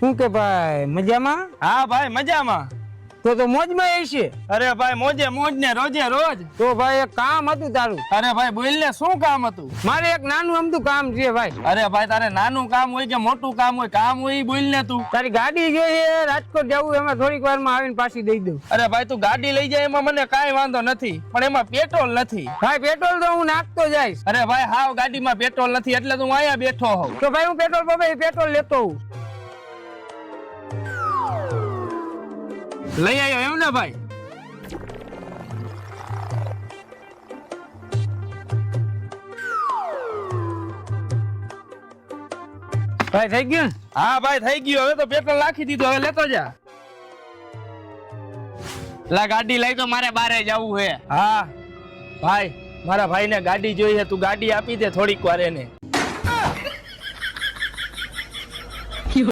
શું કે ભાઈ મજામાં? હા ભાઈ મજામાં. તો તો મોજમાં એ છે. અરે ભાઈ મોજે મોજ ને રોજે રોજ. તો ભાઈ એક કામ હતું તારું. અરે ભાઈ બોલ ને શું કામ હતું? મારે એક નાનું અમથું કામ છે ભાઈ. અરે ભાઈ તારે નાનું કામ હોય કે મોટું કામ હોય કામ હોય બોલ ને તું. તારી ગાડી જોઈએ રાજકોટ જવું એમાં થોડીક વારમાં આવીને પાછી દઈ દઉં. અરે ભાઈ તું ગાડી લઈ જાય એમાં મને કઈ વાંધો નથી પણ એમાં પેટ્રોલ નથી. ભાઈ પેટ્રોલ તો હું નાખતો જઈશ. અરે ભાઈ હાવ ગાડીમાં પેટ્રોલ નથી એટલે તું અહીંયા બેઠો હોઉં. તો ભાઈ હું પેટ્રોલ પંપે પેટ્રોલ લેતો હોઉં. લઈ આવ્યો એમ ને ભાઈ? ભાઈ થઈ ગયું હા ભાઈ થઈ ગયું. હવે તો પેટ્રોલ નાખી દીધું. હવે લેતો જા. લા ગાડી લઈ તો મારે બારે જવું હે. હા. ભાઈ મારા ભાઈને ગાડી જોઈએ. તું ગાડી આપી દે થોડીક વાર એને.